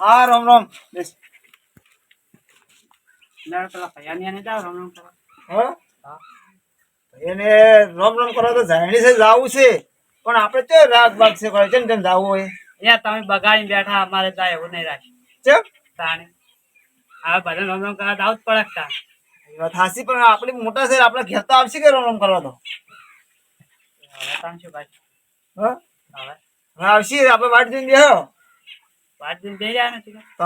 હા રોમ રામ. બેસ. પેલા. એને રામ રામ કરવા તો જાણી છે જાવું છે. પણ આપણે તો રાગ બાગ છે કરે છે ને તેમ જાવું હોય. યાર તમે બગાડીને બેઠા અમારે તો એવું નહીં રાખી. ચમ તાણે. હવે ભલે રમ રમ કરવા જાવું જ પડે. એ વાત હાસી પણ આપણે મોટા છે આપણે ઘેર તો આવશે કે રોમ રોમ કરવા તો? હવે તાણ શું ભાઈ? હા? હવે. હવે આવશે આપણે વાટ જોઈને બેહો. વાત દિન બે જાય નથી કે? તો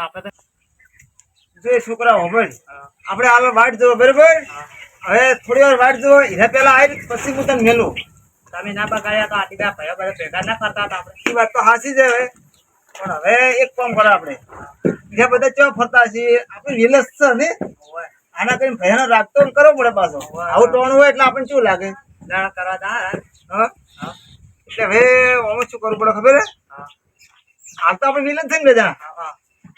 આપણે જો છોકરા હોભળ આપણે હાલ વાટ જોવો બરાબર? હવે થોડી વાર વાટ જોવો એના પહેલા આવી પછી હું તને મેલું. તમે ના બગાડ્યા તો આથી બધા ભાઈઓ બધા ભેગા ના કરતા હતા આપણે. એ વાત તો હાસી છે હવે. પણ હવે એક કામ કરો આપણે. બીજા બધા ચો ફરતા છીએ? આપણે વિલસ છે ને? આના કઈ ભયાનો રાખતો કરવો પડે પાછો. આવું ટોણ હોય એટલે આપણને શું લાગે? દાડા કરવા દા હા. એટલે હવે આમાં શું કરવું પડે ખબર હા. આમ તો આપણે વિલન છે ને બધા.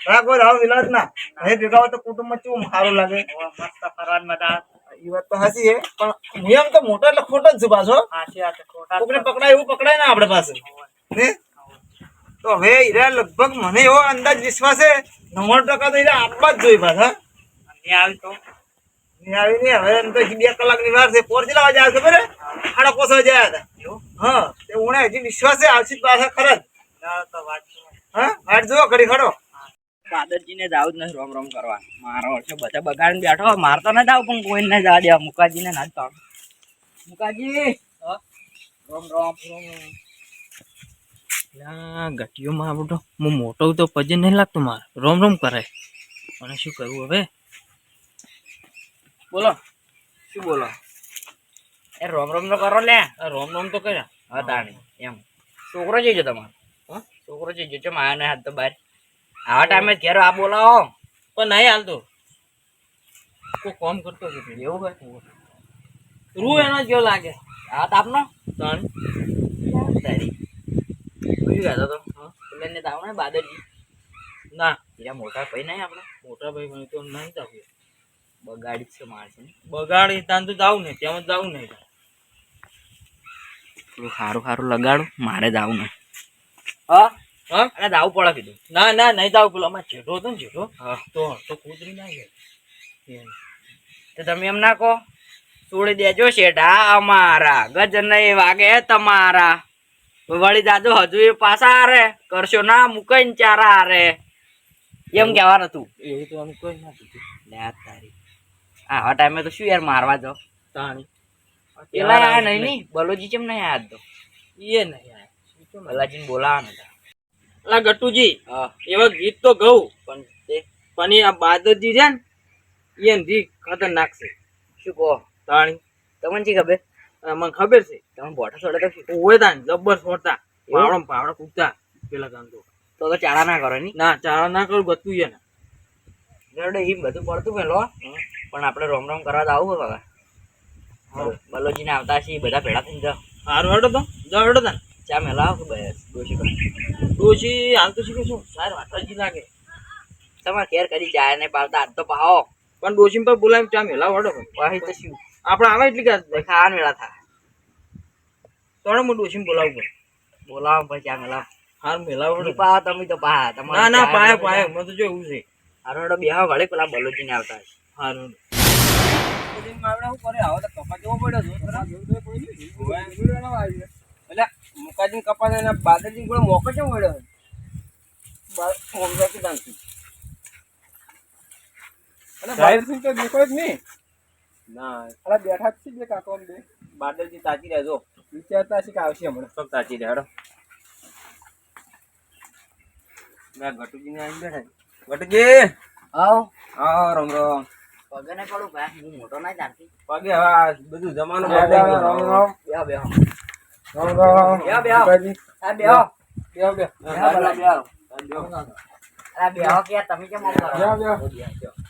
રાગ હોય વિલાસ ના હે ભેગા તો કુટુંબમાં કેવું સારું લાગે? મસ્ત ફરવાન બધા. એ વાત તો હાચી છે પણ નિયમ તો મોટો એટલે ખોટો જ પાછો. કોકને પકડાય એવું પકડાય ના આપણે પાસે. ને? તો હવે ઈરા લગભગ મને એવો અંદાજ વિશ્વાસ છે નવ્વાણું ટકા તો ઈરા આપવા જ જોઈએ પાછા. આવી તો? આવી નહીં હવે એમ તો બે કલાકની વાર છે. પોર કેટલા જાય ખબર હે? સાડા આવ્યા હતા? હા તે ઉણે હજી વિશ્વાસ છે આવશે જ પાછા ખરા જ. તો વાત. હા ખડો. દાદરજીને જાવ જ નથી રોમ રોમ કરવા. મારો વર્ષે બધા બગાડીને બેઠો મારતો ના જાવ પણ કોઈ ના જવા દેવા. મુકાજીને ના મુકાજી! હા? રોમ રોમ રોમ હું મોટો તો પજન નહીં લાગતો માર. રોમ રોમ કરે. અને શું કરવું હવે? બોલો. શું બોલો? એ રોમ રોમ તો કરો લે. રોમ રોમ તો કર્યા. હા તાણી. એમ. છોકરો જઈજો તમારો? છોકરો જઈજો ચમ આયા ને હાથ તો બહાર આવા ટાઈમે જ ઘેર આ બોલાવો. પણ નહીં હાલતો. કોઈ કોમ કરતો છે એવું ભાઈ રૂ એનો જેવો લાગે. હાથ તાપનો ત્રણ. તારી. શું કહેતો તો પેલા ને તાવ ને બાદરજી. ના. બીજા મોટા ભાઈ નહીં આપણે? મોટા ભાઈ ભાઈ તો નહીં તાવ્યો બગાડી જ છે ને બગાડી તાન તો જાવું ને ત્યાં જ જાવું નહીં થોડું સારું સારું લગાડું મારે જાવું ને. હા? હા? અને દાવ પડે કીધું. ના ના નહીં દાવ પેલો. અમારે જેઠો હતો ને જેઠો. હા. તો તો કૂતરી ના ગયા. તો તમે એમ ના કહો. છોડી દેજો શેઠા અમારા ગજન વાગે તમારા. વળી દાદો હજુ એ પાછા આરે કરશો ના મુકઈને ચારા આરે એમ કહેવાનું હતું. એવું તો આમ કોઈ ના કીધું. લે આ હા ટાઈમે તો શું યાર મારવા જો તાણી. પેલા નહીં નહીં. બલોજી કેમ નહીં આદ તો? એ નહીં આયા. બલાજીને બોલાવાના હતા. અલા ગટુજી એવા ગીત તો ગઉ. પણ પણ આ બાદરજી છે ને એ એનથી ખતરનાક છે. શું કહો? તાણી. તમને શી ખબર? મને ખબર છે. તમે બોટા છોડે તો ઓય તાન જબ્બર છોડતા. પાવડો પાવડો કૂદતા પેલા ગામ તો. તો તો ચાળા ના કરો ની ના ચારા ના કરું ગતું છે ને. રેડો એ બધું પડતું પેલો પણ આપણે રોમ રોમ કરવા તો આવું હવે. બલોજીને આવતા છીએ બધા ભેળા થઈને જાઓ. હારું હેડો તો. જાઓ હેડો તાન ચા કે બસ ડોશી ડોશી હાલ તો શીખે શું? સાર વાતાજી લાગે. તમારે કેર કરી ચા ને પાડતા આજ તો પાવો પણ ડોશી પર બોલાવી ચા મેલા હેડો પછી તો શું? આપણે આવે એટલી ભાઈ ખાવાનું વેળા થાય. તોડે હું ડોશી બોલાવું પડે બોલાવો ભાઈ ચા મેલા હાર મેલા હેડો. ઈ તમે તો પા તમારે ના ના પાય પાય. મને તો જો એવું છે. હારો હેડો બેહો વળી પેલા બલોજીને આવતા હશે. હારું મુકાજી કપાસ અને બાદરજી ગોળો મોકો કેમ વળ્યો અને બાદરજી તો દેખાય જ નહીં. ના. અલા બેઠા જ છે બે કાકો આમ બે. બાદરજી તાજી રહેજો. વિચારતા છે કે આવશે હમણાં. સબ તાજી દે હેડો. મેં ઘટુજીને આવી બેઠા ઘટુજી આવ. હા રમ રમ. પગે ને પડું ભાઈ હું મોટો ના જાણતી પગે હવે બધું જમાનું રામ રામ રામ કે તમે કેમ આમ કરો? બેહો, બેહો.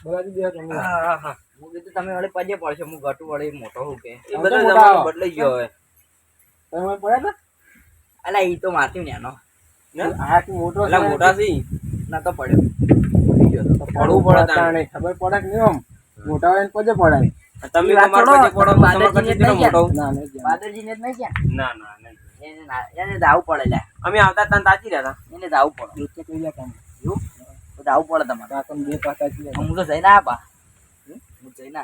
બરાજી બેહો તમે. હા, હા. હું. કીધું તમે વળી પજે પડશે હું ઘટું વળી મોટો હું કે. એ બધા જમાનો બદલાઈ ગયો હવે. તમે પડ્યા હતા? અલા ઈ તો મારતી નેનો. આ કે મોટો અલા મોટા સી ના તો પડ્યો. પડવું પડે ખબર પડે કે નહીં આમ? મોટા હોય ને પજે પડાય. તમે મોટો. ના, ને જ નહીં ક્યાં ના ના એને ના- એને જાવું પડે લ્યા. અમે આવતા તને તાચી રહ્યા હતા. એને જાવું પડે. દૂધ તો કામ. એવું? તો પડે તમારે. કાકા બે પાસ તાચી હું તો જઈને આયા હું જઈને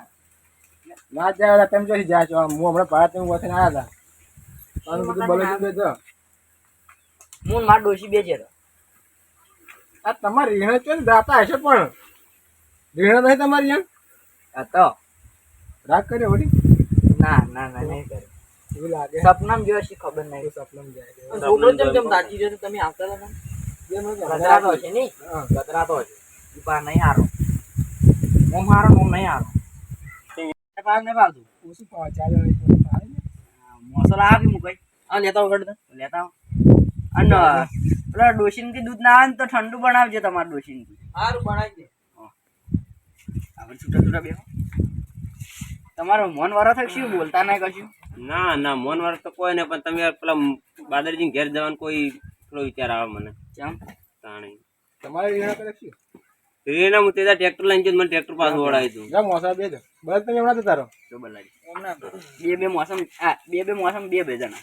ના જાય તમે જોઈ જાય છો. હું હમણાં ભારત હું વસી આવ્યા હતા. તમે બધું બોલો છો? બેસો હું માર ડોશી બે છે આ તમારી રીણ છે ને દાતા હશે પણ. રીણા નહીં તમારી યાર આ તો. રાગ કરે વળી? ના ના ના નહીં કરે એવું લાગે? સપનામાં જોયો છે ખબર નહીં. સપનમ જાય. છોકરો જેમ જેમ તાજી રહ્યો તમે આવતા હતા ગધરાતો છે નહીં? હા. ગધરાતો છે પા નહીં હારો. હું હારો હું નહીં હારો. પાક નહીં પાડતું. ઓછું પાવા ચાલે. મસાલા આવી મુકાઈ આ લેતા વગર લેતા આવો. અને પેલા ડોશીનથી દૂધ ના આવે ને તો ઠંડુ બનાવજે તમારે ડોશીનથી. સારું બનાવજે દે. આપણે છૂટા છૂટા બેહો. તમારો મન વાળો થાય શું? બોલતા નહીં કશું? ના ના મન વાર તો કોઈ નહીં પણ તમે પેલા બાદરજી ઘેર જવાનું કોઈ થોડો વિચાર આવે મને. ચમ? તાણી. તમારે રીણ કરે શું રેના હું તેદા ટ્રેક્ટર લઈને જઈને મને ટ્રેક્ટર પાસે વળાવી દઉં જા મોસા બે બસ તમે હમણાં જતા રહો. તો હમણાં બે બે મોસમ હા બે બે મોસમ બે બે જણા.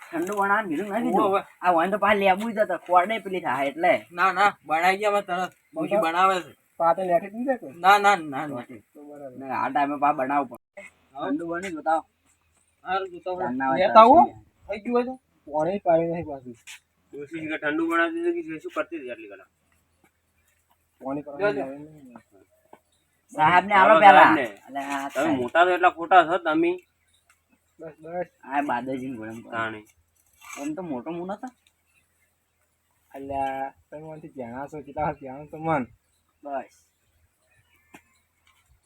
ઠંડુ વણા કીધું નથી કીધું આ વાંધો પાછા લેબુ જ હતા કોરડે પેલી થાય એટલે. ના ના બનાવી ગયા અમે તરત. બહુ બનાવે છે. પાતે લેઠી નહીં જાય ના ના ના ના. તો બરાબર. ને આ ટાઈમે પા બનાવવું પડે ઠંડુ બની બતાવો. હારું જોતા હોય. લેતા આવો. થઈ ગયું તો. પાણી પાયું નહીં પાછું. કે ઠંડુ બનાવતી હતી કે શું કરતી હતી આટલી કલાક? પાણી કરવાનું સાહેબ ને આવો પેલા સાહેબને. એટલે આ તમે મોટા તો એટલા ખોટા છો તમે? બસ બસ. આ બાદરજી ગોળમ તાણી. એમ તો મોટો મું હતા. અલ્યા તમે મને જાણા છો કેટલા જાણો તો મન. બસ.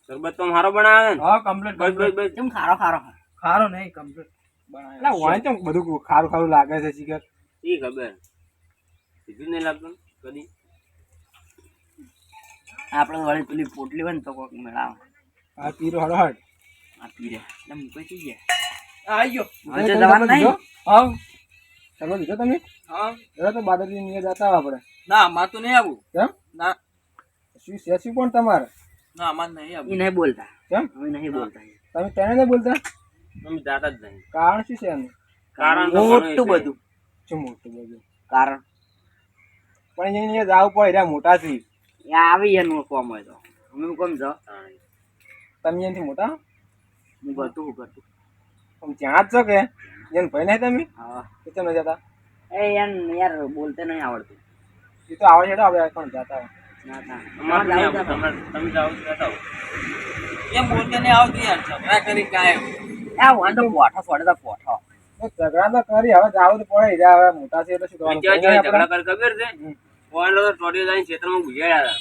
શરબત તો હારો બનાવે ને? હા કમ્પ્લીટ બસ બસ બસ. કેમ ખારો ખારો ખારો? નહીં કમ્પ્લીટ બનાવે. એટલે હોય તો બધું ખારું ખારું લાગે છે શીખર ઈ ખબર. સીધું નહીં લાગતું કદી. આપણે વળી પેલી પોટલી હોય ને તો કોક મેળાવે આ પીરો હળહળ આ પીરે. એટલે મૂકી થઈ ગયા આવી ગયો. હવે જવાનું નહીં? હા. સર્વ લીધો તમે? હા. તો બાદરજી નિયર જતા આવો આપણે. ના માતું તો નહીં આવું કેમ? ના. શું છે શું પણ તમારે? ના અમાર નહીં આવું નહીં બોલતા. કેમ? અમે નહીં બોલતા. તમે તેને નહીં બોલતા? અમે જાતા જ નહીં. કારણ શું છે એનું? કારણ મોટું બધું. શું મોટું બધું? કારણ. પણ અહીંયા જાવ પડે રહ્યા મોટા થી. એ આવી એનું કોમ હોય તો. અમે કોમ છો તમે અહીંયાથી મોટા? હું બધું હું કરતું. તમે ત્યાં જ છો કે? એને ભાઈ નહીં તમે? હા. કે તમે જતા. એ એમ યાર બોલતે નહીં આવડતું. એ તો આવડે છે આપણે પણ જતા? ના તો ઝઘડા કરી કાયમ આ વાંધો પોઠો ફોડે તો તો કરી હવે જાવું તો પડે હવે મોટા છે એટલે શું પણ કરવાનું? કેવા ભાઈ જેવા નહીં ઝઘડા કરે ખબર છે? પોઈન્ટ તો ટોટીઓ જઈને ખેતરમાં ગુજાડ્યા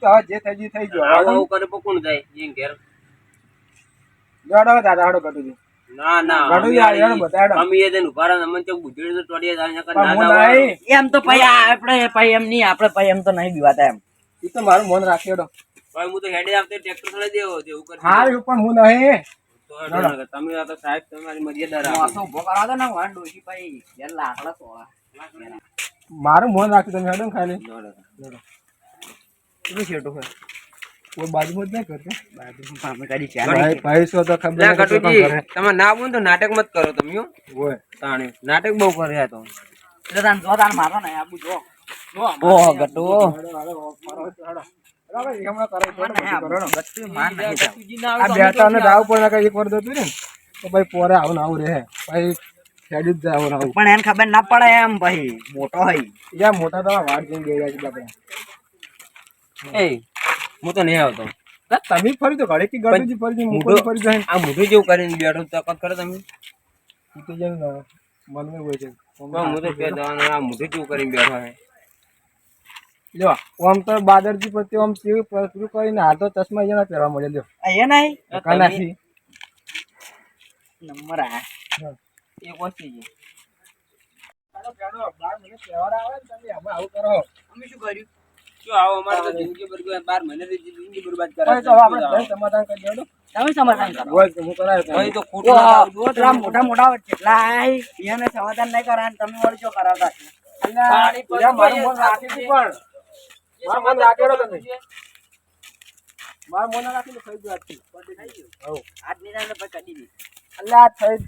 તો હવે જે થઈ ગયું થઈ ગયું. હવે આવું કરે કોણ જાય? ઈ ઘેર. જોડો હવે દાદા હાડો કટું ના ના ગાડું યાર, યાર, બતાડો. અમે એ જઈને ઊભા રહ્યા અમને ત્યાં ગુજરી તો જાય ના એમ તો આપણે નહીં આપણે પછી એમ તો નહીં બીવાતા એમ. એ તો મારું મન રાખી દો ભાઈ હું તો હેડે આપતે ટ્રેક્ટર ચલાવી દેવો છે એવું કરી હા એવું પણ હું નહીં. તમે આ તો સાહેબ તમારી મર્યાદા રાખો. ઊભો કરાવો દો ને વાન ડોશી ભાઈ યાર લાકડા સોળા. મારું મન રાખ્યું તમે હેડો ખાલી. કેટલું છેટું હોય કોઈ બાજુમાં જ નહીં. કરતો કરી તો ખબર કરે. તમે ના બોલ તો નાટક મત કરો તમે. નાટક બહુ કર્યા તો એટલે તાન જો તાન મારો ને આબુ જો ગટુ. આ બેટા ને. એક વાર ને તો ભાઈ પોરે આવું આવું રહે. ભાઈ જ આવું આવું. પણ એને ખબર ના પડે એમ ભાઈ મોટો હોય યા મોટા તો વાડ જઈને ગયા છે એ હું તો નહીં આવતો. તમે ફરી તો ઘરે કે ગળુજી ફરી જઈને મુકુજી ફરી જાય? આ મોઢું જેવું કરીને બેઠો તકત કરો તમે? તો જેમ ને મનમાં હોય છે. હું તો કે જવાનું આ મોઢું જેવું કરીને બેઠો હે લ્યો ઓમ તો બાદરજી પ્રત્યે ઓમ કેવું પેલું કરીને હાલ તો ચશ્મા જેના પહેરવા મળે લ્યો. એ નહીં કાનાથી. નંબર આ. એક વસ્તુ છે. આવું કરો. અમે શું કર્યું? શું આવો અમારે તો જિંદગી બરબાદ બાર મહિનાથી જિંદગી બરબાદ કરે ભાઈ તો હવે આપણે ભાઈ સમાધાન કરી સમાધાન કરો. હોય તો હું કરાય ભાઈ તો ખોટું ના ઓહો, આવડું હો પેલા તમે. મોટા મોટા એને સમાધાન નહીં કરાય તમે વળી શું કરાવતા. મારું મન રાખેલો તમે. મારું મન રાખી થઈ ગયું. આજ દી.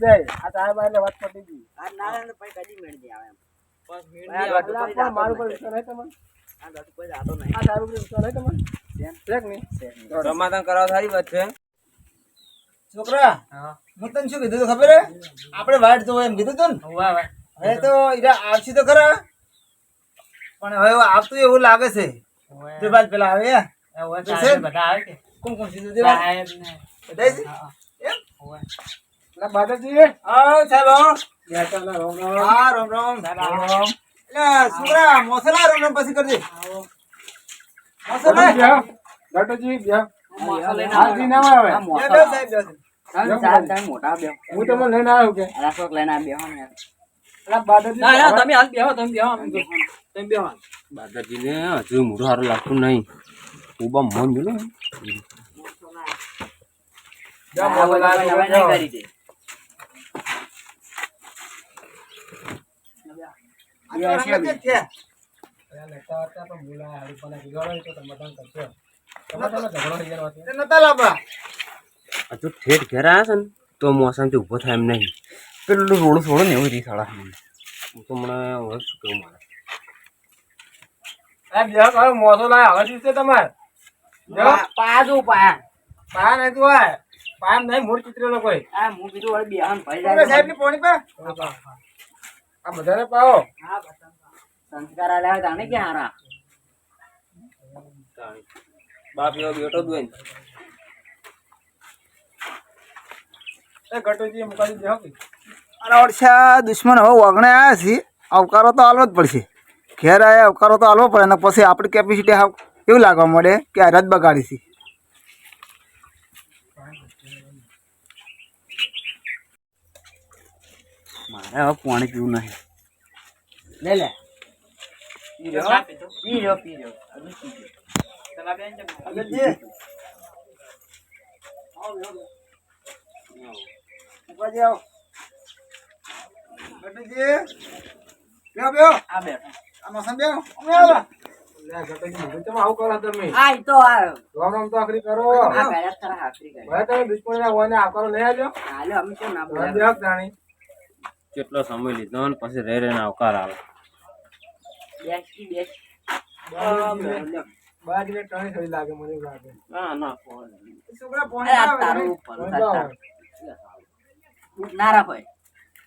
જાય. આ સાહેબ એટલે વાત પતી ગઈ આ ના રે પછી મેળ દે આવે બસ મેળ આ અલ્યા કોઈ પણ મારું પર વિશ્વાસ નહીં તમને આ ગટુ કોઈ જાતો નહીં. આ સાહેબ વિશ્વાસ નહીં તમને કરવા સારી વાત છે. છોકરા હું. તને શું કીધું તું ખબર હે? આપણે વાટ જોવા એમ કીધું તું ને? હવે તો ઈરા આવશે તો ખરા. પણ હવે આવતું એવું લાગે છે. દિવાલ પેલા આવે હે? તો છે ને? કોણ કોણ સીધું દેવાલ બધાય છે? એમ? અલ્યા બાદરજી આવો સાહેબ. બેઠા અલ્યા રોમ રોમ. રામ રામ. છોકરા મોસલા રામ રામ પછી કરજે. મોસલા? હા. મોસો લઈને હાલજી ના આવે? સાહેબ સાહેબ, સાહેબ, મોટા બે હું તમને લઈને આવ્યો કે? રાખો લઈને આવ્યો ને. ના ના તમે હાલ બેહો તમે બેહો. તમે બેહો દાદાજીને હજુ મોઢું સારું લાગતું નહીં ઉબા મન જોયું ને જાઓ, આ મોબાઈલ બધું આ હવે નહીં કરી દે આ તો રંગત જ છે. અલ્યા લેતા હતા પણ બોલાયા હરીફાને કીધું હવે તો સમાધાન કરશે. સમાધાનનો ઝઘડો થઈ ગયો નથી. તે નતા લાવવા હજુ ઠેઠ ઘેર આવ્યા ને તો મોસામથી ઊભો થાય એમ નહીં પેલું રોડ થોડો ને એવું રહી સાડા હું તો હમણાં હવે શું કહું મારે? અલ્યા બેહો, હવે મોસો લાયા. હવે શું છે તમારે? પાયા જો પાયા પાયા નહીં તો આય. પાયા નહીં મૂળ ચિત્રેલો કોઈ. આ હું કીધું હવે બેહો ભાઈ છોકરા સાહેબની પોણી પા આ બધાને પાવો. સંસ્કાર આલ્યા જાણે કે હારા? બાપ એવો બેઠો હોય એ ગટુજી મુકાજી બેહો કે. અરે ઓડશા દુશ્મન હવે વગણે આવ્યા છે આવકારો તો હાલવો જ પડશે. ઘેર આવ્યા આવકારો તો હાલવો પડે અને પછી આપણી કેપેસિટી હાવ એવું લાગવા મળે કે આ રદ બગાડી છે. મારે હવે પાણી પીવું નહીં. લે લે. પી લો પી લો પી લો હજુ પી લો. અગરજી. ઉપાજી આવો. ગટુજી. બેહો, બેહો. આ બેઠો આ મોસમ બેહો. અમે આવો. કેટલો સમય લીધો ને પછી રે રે આવકાર આવે લાગે મને લાગે ના ના કોઈ છોકરા અરે પોણી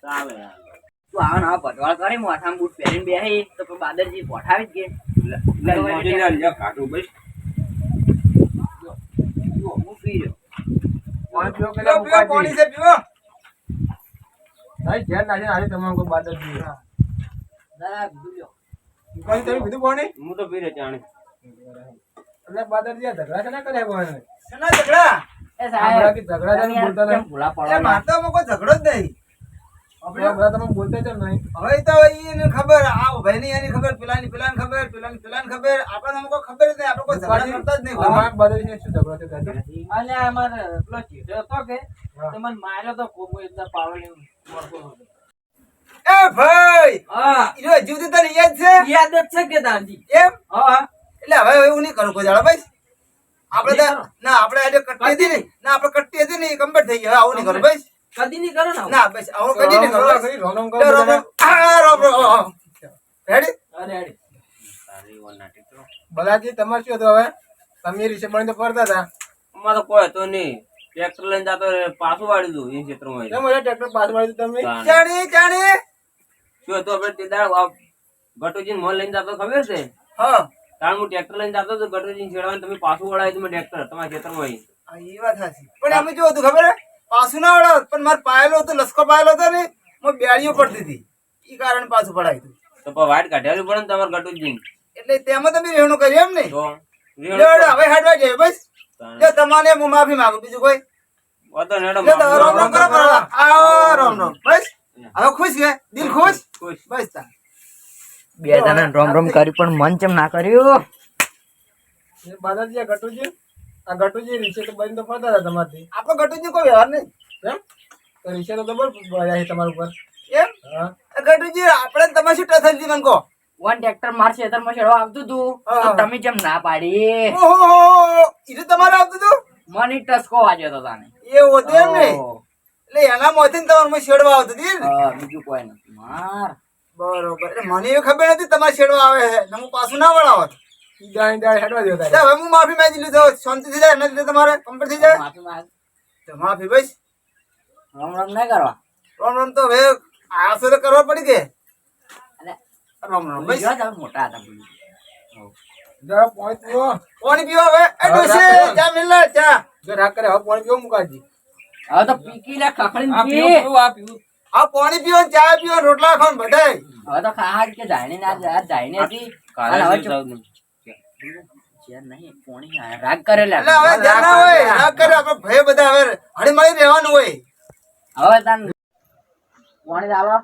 આવે. તો આવે. ના ભટવાળ કરી મોઢામાં બૂટ પહેરીને બેહી તો બાદરજી પોઠાવી જ ગયે કાઢું બસ હું પી રહ્યો પાણી કે છે, પીવો. ભાઈ ઘેર નાખીને આજે તમારે કોઈ તમે પાણી હું તો પી રહ્યો જાણે એટલે બાદરજી આ ઝઘડા છે ને કરે? શેના ઝઘડા? કે ઝઘડા તમે બોલતા નહીં. ભૂલા એ પડો કોઈ ઝઘડો જ નહીં હવે તો એને ખબર આ ભાઈની એની ખબર પેલાની પેલાની ખબર પેલાની પેલાની ખબર. આપણને અમુક ખબર જ નહીં આપણે કોઈ ઝઘડા કરતા જ નહીં કોઈ. અમારા શું ઝઘડો છે અને અમારે પેલો ચીટો હતો કે હા. માર્યો તો ખૂબ એકદમ પાવડી એ ભાઈ! હા. ઈનો તને યાદ છે? યાદ જ છે કે દાદી એમ? હા. એટલે હવે એવું નહીં કરું કોઈ દાડો ભાઈ. આપણે તો ના આપણે આજે કટ્ટી હતી ને ના આપણે કટ્ટી હતી ને કમ્પ્લીટ થઈ ગઈ. હવે આવું નહીં કરું ભાઈ. કદી નહીં કરે ના બસ આવું કદી નહીં કરું. આ, બલાજી તમારે શું હતું હવે? તમે રીસે તો ફરતા હતા. અમારે કોઈ હતો નહીં. ટ્રેક્ટર લઈને જતો પાછું વાળી દઉં એ ક્ષેત્રમાં તમે ટ્રેક્ટર પાસ વાળી તમે? તાણ. જાણી જાણી. શું હતું આપણે તે દાડે ગટુજી મોલ લઈને જતો ખબર છે? હા. તાણ હું ટ્રેક્ટર લઈને જતો તો ગટુજી છેડવાનું તમે પાછું વળાવી તમે ટ્રેક્ટર તમારા ખેતરમાં આવી. એ વાત સાચી. પણ અમે જો હતું ખબર? હે? પાછું ના પણ મારે પાયેલો હતો લસકો પાયેલો હતો ને હું બેડીઓ પડતી હતી. એ કારણે પાછું પડાયું હતું. તો વાટ કાઢ્યા પડે ને તમારે ગટુજી એટલે તેમાં તમે રહેણું કર્યું એમ ને. હવે હાડવા જાય બસ. જો તમારે હું માફી માંગુ બીજું કોઈ? રામ રામ કરો રામ રામ બસ. હવે ખુશ છે? દિલ ખુશ? ખુશ. બસ. બે જણા રોમ રોમ કરી પણ મન ચમ ના કર્યું. એ બાદાજી આ ગટુજી આ ગટુજી રીસે તો બંધ તો ફરતા હતા તમારથી. આપણો ગટુજી કોઈ વ્યવહાર નહીં. એમ તો રીસે તો જબર ભર્યા છે તમારા ઉપર. એમ હા. ગટુજી આપણે તમે તમારે શું જી મને કહો? વન ટ્રેક્ટર માર ખેતરમાં છેડવા આવતું તું. તો તમે જેમ ના પાડી. ઓહો ઈ તો તમારે આવતું તું? મને ટસકો વાગ્યો હતો તાને એવું હતું એમ ને? એટલે એના મોથી તમારે શેડવા આવતું હતી બીજું કોઈ નથી. માર. બરોબર. એટલે મને એ ખબર નથી તમારે શેડો આવે છે. હું પાછું ના વળાવત. ઈડા હેડવા હવે હું માફી માંગી લીધો શાંતિ થઈ જાય નથી તમારે કમ્પ્લીટ થઈ જાય? માફી માંગ. તો માફી ભાઈ રામ રામ નહીં કરવા? રામ રામ તો હવે આસો તો કરવા પડી કે? અને રામ રામ ભાઈ ગયો તમે મોટા હતા. જરા પોઈન્ટ પીવો પાણી પીવા હવે. એ ડોશી ચા મિલ ચા. જો કરે હવે પોઈન્ટ પીવો મુકાજી. હવે તો પીકી લે ખખડીને આ આ પીવું આ પાણી પીવો ચા પીઓ રોટલા ખાવ બધાય. હવે તો ખાવા કે જાયને ના જાય જાયને હતી. કાલે હવે રાગ કરે હવે હોય રાગ કરે આપણે ભાઈ બધા હવે હળી મળી રહેવાનું હોય. હવે તાન પોણી લાવો.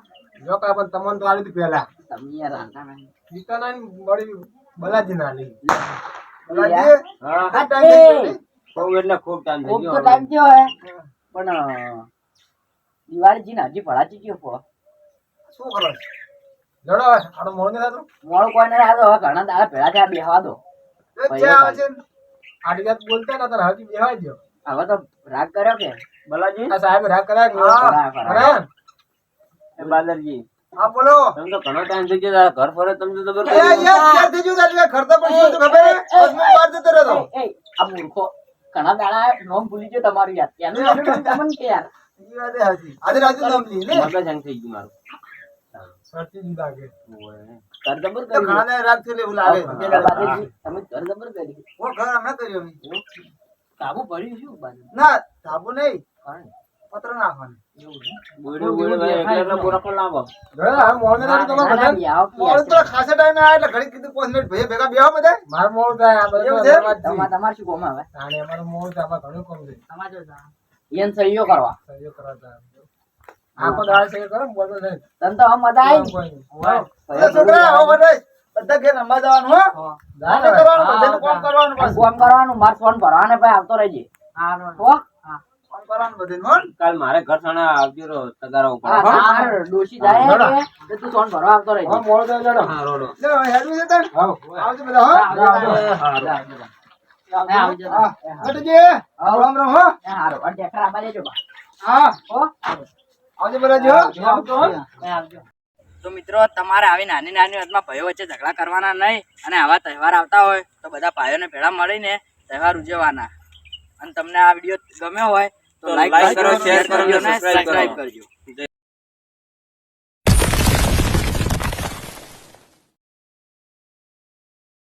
જો કા પણ તમને તો આલી હતી પહેલા. તમે યાર રાંધતા નહીં. બીતા ના બલાજી ના લી. બલાજી, હા. ટાઈમ થઈ ગયો ને? બહુ એટલે ખૂબ ટાઈમ થઈ ગયો તો ટાઈમ થયો હે. પણ અ, દિવાળી જીને હજી ભળાચી ગયો શું કરો છો? લડો આનો મોણ નથી થતું? મોડું કોઈ નહીં આવ્યો હવે ઘણા દાડા ભેળા થયા બેહવા દો. એ ચા આવે છે ને? આડી જાત બોલતા ને હજી બેહાઈ હવે તો રાગ કર્યો કે બલાજી આ સાહેબ રાગ કરાય કે હા, કરાય, કરાય. કરાય ને? એ બાદરજી હા બોલો તમે તો ઘણો ટાઈમ થઈ ગયો ઘર ફરે તમે તો એ યાર થઈ ગયું તારે? ખર્ચો પડશે તો ખબર હે? બસ હું બહાર રહેતો. એ, એ, આ મૂર્ખો ઘણા દાડા નોમ ભૂલી ગયો તમારું યાર એનું તમને કે. આજે રાજુ નામ લી ને? મગજ હેંગ થઈ ગયું મારું સાચી જ લાગે લાગે તમે ઓ, ઘર હમણાં કર્યું અમે. કાબુ પડ્યું શું બાજુ ના નહીં. પત્ર નાખવાનું. નથી થતું તમારે શું કોમ આવે? ઘણું છે. કરવા. સહયોગ કરવા જાય. આખો દાડો સહયોગ કરો બોલતો નહીં. તને તો મજા આવી. બધા છોકરા આવો બધા બધા ઘેર રમવા જવાનું હો ને કરવાનું હા, બધાનું કામ કરવાનું પાછું. કોમ કરવાનું માર ફોન ભરવાને ભાઈ આવતો રહેજે હો? કામ કરવાનું બધાનું હો કાલ મારે ઘર સણા આવજો રો તગારા ઉપર હા, તાર ડોશી જાય કે તું ફોન ભરવા આવતો રહેજે મોડું થાય લડો. હા રોડો લે, હેડવું છે? હાવ. આવજો બધા હો આવજો, આવજો. આવજો, આવજો. એ આવજો. હા. રામ રામ હો એ હારું. અને ટેકરા આબા લેજો બા. હા હો? આવજો બધા આવજો. તો મિત્રો તમારે આવી નાની નાની વાતમાં ભાઈઓ વચ્ચે ઝઘડા કરવાના નહીં અને આવા તહેવાર આવતા હોય તો બધા ભાઈઓને ભેળા મળીને તહેવાર ઉજવવાના. અને તમને આ વીડિયો ગમ્યો હોય તો લાઈક કરો, શેર અને કરો. સબસ્ક્રાઇબ કરજો.